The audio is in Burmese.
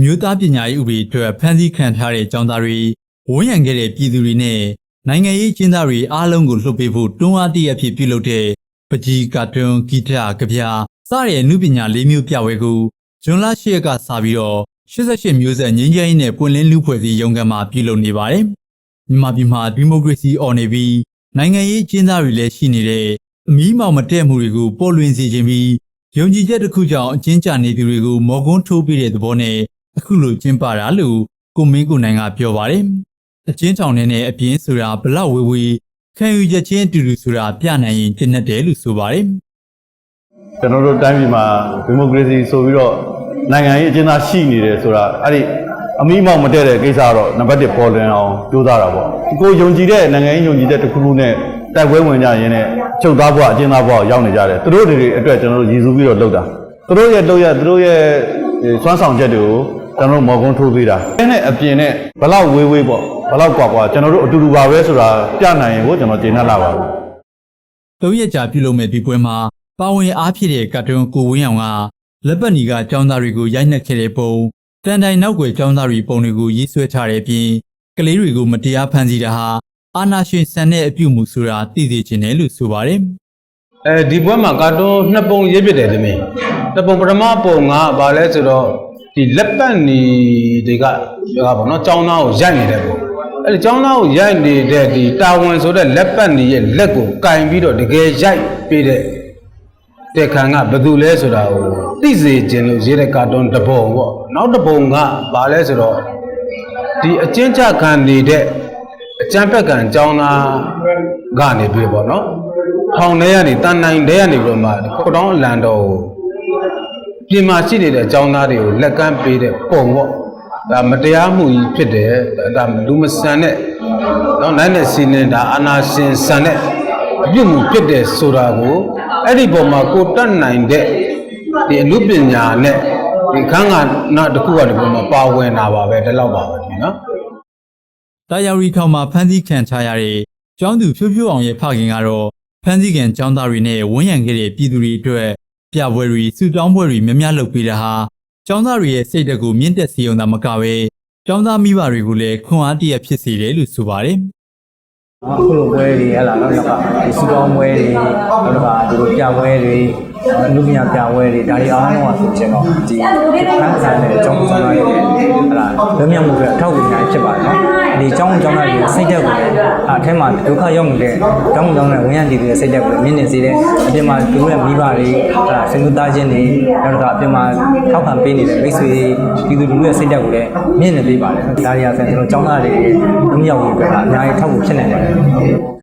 မျိုးသားပညာရေးဥပဒေအတွက်ဖန်ဆီးခံထားတဲ့ကျောင်းသားတွေဝန်းရံခဲ့တဲ့ပြည်သူတွေနဲ့နိုင်ငံရေးကျင်းသားတွေအားလုံးကိုလှုပ်ပေးဖို့တွန်းအားတရဖြစ်ပြုလုပ်တဲ့ပကြီးကာတွန်းဂီတကဗျာစတဲ့အမှုပညာ၄မျိုးပြပွဲကိုဇွန်လ၈ရက်ကစပြီးတော့88မျိုးဆက်ငင်းချိုင်းနဲ့ပွင့်လင်းလူဖွဲ့စည်းရုံးခန်းမှာပြုလုပ်နေပါတယ်။မြန်မာပြည်မှာဒီမိုကရေစီအော်နေပြီးနိုင်ငံရေးကျင်းသားတွေလည်းရှိနေတဲ့အမီးမောင်မတည့်မှုတွေကိုပေါ်လွင်စေခြင်းပြီးယုံကြည်ချက်တစ်ခုကြောင့်အကျဉ်းချနေသူတွေကိုမော်ကွန်းထိုးပေးတဲ့သဘောနဲ့ အခုလိုကျင်းပတာလို့ကိုမင်းကိုနိုင်ကပြောပါတယ်။အကျဉ်းထောင်ထဲနဲ့အပြင်းဆိုတာဘလောက်ဝေဝေခံယူချက်ချင်းအတူတူဆိုတာပြနိုင်ရင်တင်တ်တယ်လို့ဆိုပါတယ်။ကျွန်တော်တို့တိုင်းပြည်မှာဒီမိုကရေစီဆိုပြီးတော့နိုင်ငံရေးအကျဉ်းသားရှိနေတယ်ဆိုတာအဲ့ဒီအမိမောက်မတည့်တဲ့ကိစ္စကတော့နံပါတ်1ပေါ်လွင်အောင်ကြိုးစားတာပေါ့ကိုယုံကြည်တဲ့နိုင်ငံရေးယုံကြည်တဲ့တစ်ခုခုနဲ့တိုက်ပွဲဝင်ကြရင်းနဲ့ချုပ်သားဘဝအကျဉ်းသားဘဝကိုရောက်နေကြတယ်သူတို့တွေအတွက်ကျွန်တော်တို့ရည်စူးပြီးတော့လုပ်တာသူတို့ရဲ့လုပ်ရသူတို့ရဲ့စွမ်းဆောင်ချက်တွေကို ကျွန်တော်မော်ကုန်းထိုးပေးတာအဲနဲ့အပြင်နဲ့ဘလောက်ဝေးဝေးပေါ့ဘလောက်ကွာကွာကျွန်တော်တို့အတူတူပါပဲဆိုတာပြနိုင်ရင်ကိုကျွန်တော်ကျေနပ်လာပါဘူးသုံးရက်ကြာပြုလုပ်မဲ့ဒီပွဲမှာပါဝင်အားဖြစ်တဲ့ကတ်တွန်းကိုဝင်းအောင်ကလက်ပတ်ညီကចောင်းသားတွေကိုရိုက်နှက်ခဲ့တဲ့ပုံတန်တိုင်နောက်ွယ်ចောင်းသားတွေပုံတွေကိုရေးဆွဲထားတဲ့အပြင်ကလေးတွေကိုမတရားဖန်ဆီးတာဟာအာနာရှင်ဆန်တဲ့အပြုမှုဆိုတာသိသိချင်းတယ်လို့ဆိုပါတယ်အဲဒီပွဲမှာကတ်တွန်းနှစ်ပုံရေးပြတယ်တမင်တပုံပထမပုံကဘာလဲဆိုတော့ ဒီလက်ပတ်နီတွေကပြောတာပေါ့နော်ចောင်းသားကိုရိုက်နေတဲ့ပုံအဲ့ဒီចောင်းသားကိုရိုက်နေတဲ့ဒီတာဝန်ဆိုတဲ့လက်ပတ်နီရဲ့လက်ကိုကင်ပြီးတော့တကယ်ရိုက်ပေးတဲ့တဲ့ခံကဘယ်သူလဲဆိုတာကိုသိစေခြင်းလို့ရေးတဲ့ကာတွန်းတစ်ပုံပေါ့နောက်တစ်ပုံကဘာလဲဆိုတော့ဒီအချင်းချခံနေတဲ့အကျံဖက်ကံចောင်းသားကနေပြီးပေါ့နော် ထောင်ထဲကနေတန်နိုင်ထဲကနေပြီးတော့မှခုတောင်းအလံတော်ကို ပြင်မာရှိနေတဲ့အကြောင်းသားတွေကိုလက်ကမ်းပေးတဲ့ပုံပေါ့ဒါမတရားမှုကြီးဖြစ်တယ်ဒါလူမဆန်တဲ့နော်နိုင်တဲ့စီနေဒါအာနာရှင်ဆန်တဲ့အပြုမှုဖြစ်တယ်ဆိုတာကိုအဲ့ဒီပုံမှာကိုတတ်နိုင်တဲ့ဒီအမှုပညာနဲ့ဒီခန်းကနောက်တစ်ခုကဒီပုံမှာပါဝင်တာပါပဲဒီလောက်ပါပဲဒီနော်တာယာရီထောင်မှာဖမ်းဆီးခံထားရတဲ့ကျောင်းသူဖြိုးဖြိုးအောင်ရဲ့ဖခင်ကတော့ဖမ်းဆီးခံကျောင်းသားတွေနဲ့ဝန်းရံခဲ့တဲ့ပြည်သူတွေအတွက် ပြပွဲတွေစုတောင်းပွဲတွေများများလုပ်ပေးတာဟာကျောင်းသားတွေရဲ့စိတ်ဓာတ်ကိုမြင့်တက်စေုံသာမကပဲကျောင်းသားမိဘတွေကိုလည်းခွန်အားတရဖြစ်စေတယ်လို့ဆိုပါတယ်အခုလိုပွဲတွေဟဲ့လားနောက်တစ်ခါဒီစူတောင်းပွဲတွေနောက်တစ်ခါဒီလိုပြပွဲတွေ အမှုပညာပြပွဲတွေဒါတွေအားလုံးကဆိုချင်တော့ဒီခန်းစားတဲ့အကြောင်းကြောင်းတွေဟဲ့လားလွတ်မြောက်မှုတွေအထောက်အကူများဖြစ်ပါတယ်နော်ဒီအကြောင်းကြောင်းတွေစိတ်သက်ကိုလည်းအထက်မှာဒုက္ခရောက်နေတဲ့တောင်းတောင်းတဲ့ဝန်ရည်တွေစိတ်သက်ကိုမြင့်နေစေတဲ့အပြင်မှာသူတို့ရဲ့မိဘတွေဟဲ့လားစိတ်ကူးသားခြင်းတွေနောက်တစ်ခါအပြင်မှာထောက်ခံပေးနေတဲ့မိတ်ဆွေပြည်သူလူထုရဲ့စိတ်သက်ကိုလည်းမြင့်နေပေးပါတယ်ဒါတွေကဆိုရင်ကျွန်တော်ကျောင်းသားတွေလွတ်မြောက်ရေးအတွက်ကအများကြီးထောက်ကူဖြစ်နိုင်ပါတယ်